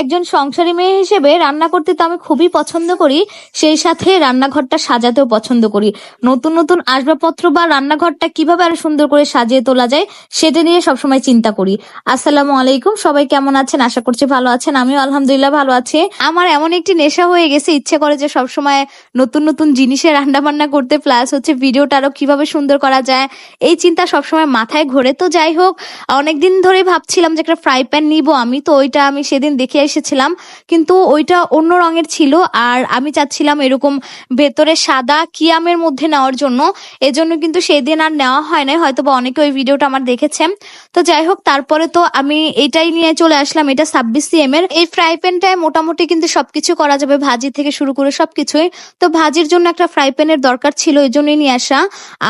একজন সংসারী মেয়ে হিসেবে রান্না করতে তো আমি খুবই পছন্দ করি। সেই সাথে রান্নাঘরটা সাজাতেও পছন্দ করি। নতুন নতুন আসবাবপত্র বা রান্নাঘরটা কীভাবে আরও সুন্দর করে সাজিয়ে তোলা যায়, সেটা নিয়ে সবসময় চিন্তা করি। আসসালামু আলাইকুম, সবাই কেমন আছেন? আশা করছি ভালো আছেন। আমিও আলহামদুলিল্লাহ ভালো আছি। আমার এমন একটি নেশা হয়ে গেছে, ইচ্ছে করে যে সবসময় নতুন নতুন জিনিসে রান্না বান্না করতে, প্লাস হচ্ছে ভিডিওটা আরও কীভাবে সুন্দর করা যায়। এই চিন্তা সবসময় মাথায় ঘোরে। তো যাই হোক, অনেকদিন ধরে ভাবছিলাম যে একটা ফ্রাই প্যান নিব। আমি তো ওইটা আমি সেদিন দেখে এসেছিলাম, কিন্তু ওইটা অন্য রঙের ছিল আর আমি চাচ্ছিলাম এরকম ভেতরে সাদা কিয়ামের মধ্যে নেওয়ার জন্য। এজন্য কিন্তু সেদিন আর নেওয়া হয় নাই হয়তো বা অনেকে ওই ভিডিওটা আমার দেখেছেন তো যাই হোক, তারপরে তো আমি এটাই নিয়ে চলে আসলাম, এটা ছাব্বিশ সিএম এর। এই ফ্রাই প্যানটায় মোটামুটি কিন্তু সবকিছু করা যাবে, ভাজি থেকে শুরু করে সবকিছুই। তো ভাজির জন্য একটা ফ্রাই প্যানের দরকার ছিল, এই জন্যই নিয়ে আসা।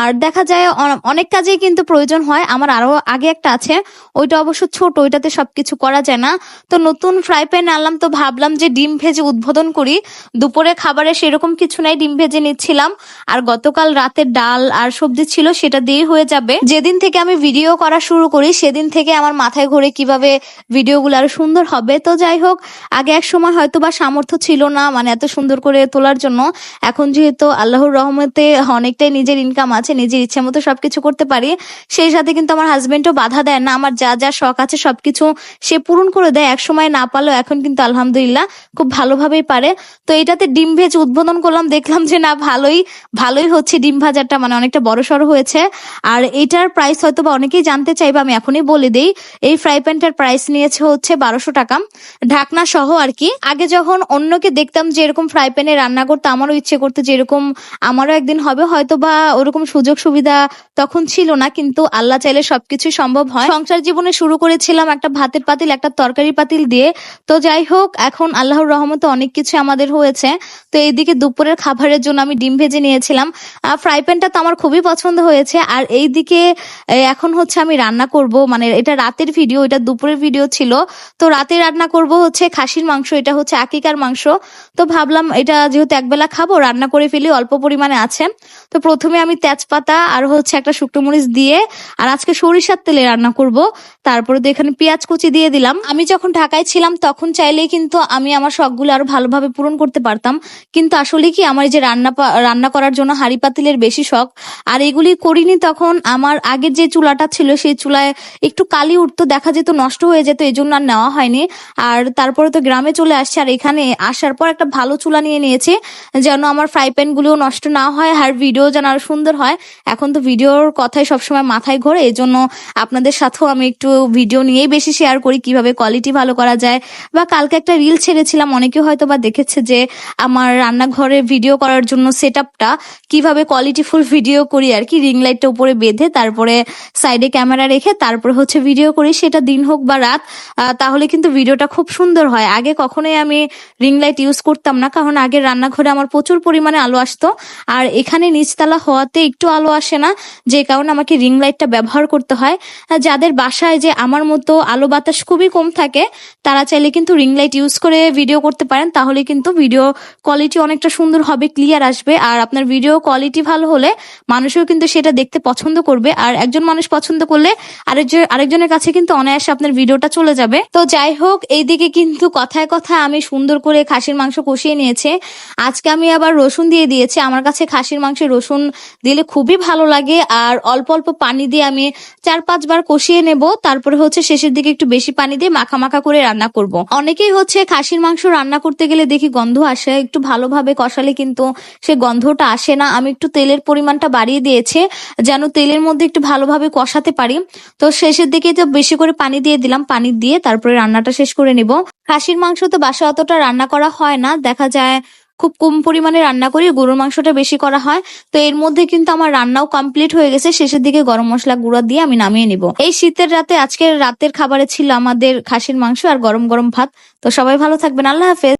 আর দেখা যায় অনেক কাজেই কিন্তু প্রয়োজন হয়, আমার আরও আগে একটা আছে, ওইটা অবশ্য ছোট, ওইটাতে সবকিছু করা যায় না। তো নতুন ফ্রাই প্যান আনলাম তো ভাবলাম যে ডিম ভেজে উদ্বোধন করি। দুপুরে খাবারে সেরকম কিছু নাই, ডিম ভেজে নিচ্ছিলাম। আর গতকাল রাতে ডাল আর সবজি ছিল সেটা দিয়ে হয়ে যাবে। যেদিন থেকে আমি ভিডিও করা শুরু করি, সেদিন থেকে আমার মাথায় ঘুরে কীভাবে ভিডিওগুলো আরও সুন্দর হবে। তো যাই হোক, আগে এক সময় হয়তো বা সামর্থ্য ছিল না মানে এত সুন্দর করে তোলার জন্য। এখন যেহেতু আল্লাহর রহমতে অনেকটাই নিজের ইনকাম আছে, নিজের ইচ্ছে মতো সবকিছু করতে পারি, সেই সাথে কিন্তু আমার হাজবেন্ডও বাধা দেয় না। আমার যা যা শখ আছে সবকিছু সে পূরণ করে দেয়। এক সময় না পারলেও এখন কিন্তু আলহামদুলিল্লাহ খুব ভালোভাবেই পারে। তো এটাতে ডিম ভেজ উদ্বোধন করলাম, দেখলাম যে না, ভালোই ভালোই হচ্ছে ডিম ভাজাটা মানে অনেকটা বড় সড়ো হয়েছে। আর এটার প্রাইস হয়তো বা অনেকেই জানতে চাইবে, আমি এখনই বলে দিই, এই ফ্রাই প্যানটার প্রাইস নিয়েছে হচ্ছে বারোশো টাকা। ঢাকনা সহ আর কি। আগে যখন অন্যকে দেখতাম যে এরকম ফ্রাই প্যানে রান্না করতে, আমারও ইচ্ছে করতো যে এরকম, আমারও একদিন হবে হয়তো বা ওরকম সুযোগ সুবিধা তখন ছিল না, কিন্তু আল্লাহ চাইলে সবকিছুই সম্ভব হয়। সংসার জীবনে শুরু করেছিলাম একটা ভাতের পাতিল, একটা তরকারি পাতিল দিয়ে। তো যাই হোক, এখন আল্লাহর রহমতে অনেক কিছু আমাদের হয়েছে। তো এইদিকে দুপুরের খাবারের জন্য আমি ডিম ভেজে নিয়েছিলাম। ফ্রাই প্যানটা তো আমার খুবই পছন্দ হয়েছে। আর এইদিকে এখন হচ্ছে আমি রান্না করব। মানে এটা রাতের ভিডিও, এটা দুপুরের ভিডিও ছিল। তো রাতে রান্না করব হচ্ছে খাসির মাংস, এটা হচ্ছে আকিকার মাংস। তো ভাবলাম এটা যেহেতু একবেলা খাব, রান্না করে ফেলি, অল্প পরিমাণে আছে। তো প্রথমে আমি তেজপাতা আর হচ্ছে একটা শুকনো মরিচ দিয়ে, আর আজকে সরিষার তেলে রান্না করব। তারপরে তো এখানে পেঁয়াজ কুচি দিয়ে দিলাম। আমি যখন ঢাকায় ছিলাম তখন চাইলেই কিন্তু আমি আমার শখগুলো আরও ভালোভাবে পূরণ করতে পারতাম। কিন্তু আসলে কি আমার যে রান্না রান্না করার জন্য হাঁড়ি পাতিলের বেশি শখ। আর এগুলি করিনি তখন আমার আগের যে চুলাটা ছিল সেই চুলায় একটু কালি উঠতো, দেখা যেত নষ্ট হয়ে যেত এই জন্য আর নেওয়া হয়নি। আর তারপরে তো গ্রামে চলে আসছে, আর এখানে আসার পর একটা ভালো চুলা নিয়ে নিয়েছে, যেন আমার ফ্রাই প্যানগুলো নষ্ট না হয় আর ভিডিও যেন আরও সুন্দর হয়। এখন তো ভিডিওর কথাই সবসময় মাথায় ঘোরে এই জন্য আপনাদের সাথেও আমি একটু ভিডিও নিয়েই বেশি শেয়ার করি, কীভাবে কোয়ালিটি ভালো করা যায় বা কালকে একটা রিল ছেড়েছিলাম, অনেকে হয়তো বা দেখেছে যে আমার রান্নাঘরে ভিডিও করার জন্য সেট আপটা কীভাবে কোয়ালিটিফুল ভিডিও করি আর কি রিং লাইটটা উপরে বেঁধে তারপরে সাইডে ক্যামেরা রেখে তারপরে হচ্ছে ভিডিও করি, সেটা দিন হোক বা রাত তাহলে কিন্তু ভিডিওটা খুব সুন্দর হয়। আগে কখনোই আমি রিং লাইট ইউজ করতাম না, কারণ আগে রান্নাঘরে আমার প্রচুর পরিমাণে আলো আসতো। আর এখানে নিচতলা হওয়াতে একটু আলো আসে না, যে কারণে আমাকে রিং লাইটটা ব্যবহার করতে হয়। যাদের বাসায় যে আমার মতো আলো বাতাস খুবই কম থাকে, তারা চাইলে কিন্তু রিং লাইট ইউজ করে ভিডিও করতে পারেন, তাহলে কিন্তু ভিডিও কোয়ালিটি অনেকটা সুন্দর হবে ক্লিয়ার আসবে। আর আপনার ভিডিও কোয়ালিটি ভালো হলে মানুষও কিন্তু সেটা দেখতে পছন্দ করবে। আর একজন মানুষ পছন্দ করলে আরেকজন আরেকজনের কাছে কিন্তু অনায়াসে আপনার ভিডিওটা চলে যাবে। তো যাই হোক, এইদিকে কিন্তু কথায় কথায় আমি সুন্দর করে খাসির মাংস কষিয়ে নিয়েছে। আজকে আমি আবার রসুন দিয়ে দিয়েছি। আমার কাছে খাসির মাংসে রসুন দিলে খুবই ভালো লাগে। আর অল্প অল্প পানি দিয়ে আমি চার পাঁচবার কষিয়ে নেব। তারপরে হচ্ছে শেষের দিকে একটু বেশি পানি দিয়ে মাখা মাখা করে রান্না করব। অনেকেই হচ্ছে খাসির মাংস রান্না করতে গেলে দেখি গন্ধ আসে, একটু ভালোভাবে কষালে কিন্তু সে গন্ধটা আসে না। আমি একটু তেলের পরিমাণটা বাড়িয়ে দিয়েছে, যেন তেলের মধ্যে একটু ভালোভাবে কষাতে পারি। তো শেষের দিকে তো বেশি করে পানি দিয়ে দিলাম, পানি দিয়ে তারপরে রান্নাটা শেষ করে নিব। খাসির মাংস তো বাসা অতটা রান্না করা হয় না, দেখা যায় খুব কম পরিমাণে রান্না করি, গরুর মাংসটা বেশি করা হয়। তো এর মধ্যে কিন্তু আমার রান্নাও কমপ্লিট হয়ে গেছে। শেষের দিকে গরম মশলা গুঁড়া দিয়ে আমি নামিয়ে নিব। এই শীতের রাতে, আজকের রাতের খাবারে ছিল আমাদের খাসির মাংস আর গরম গরম ভাত। তো সবাই ভালো থাকবেন। আল্লাহ হাফেজ।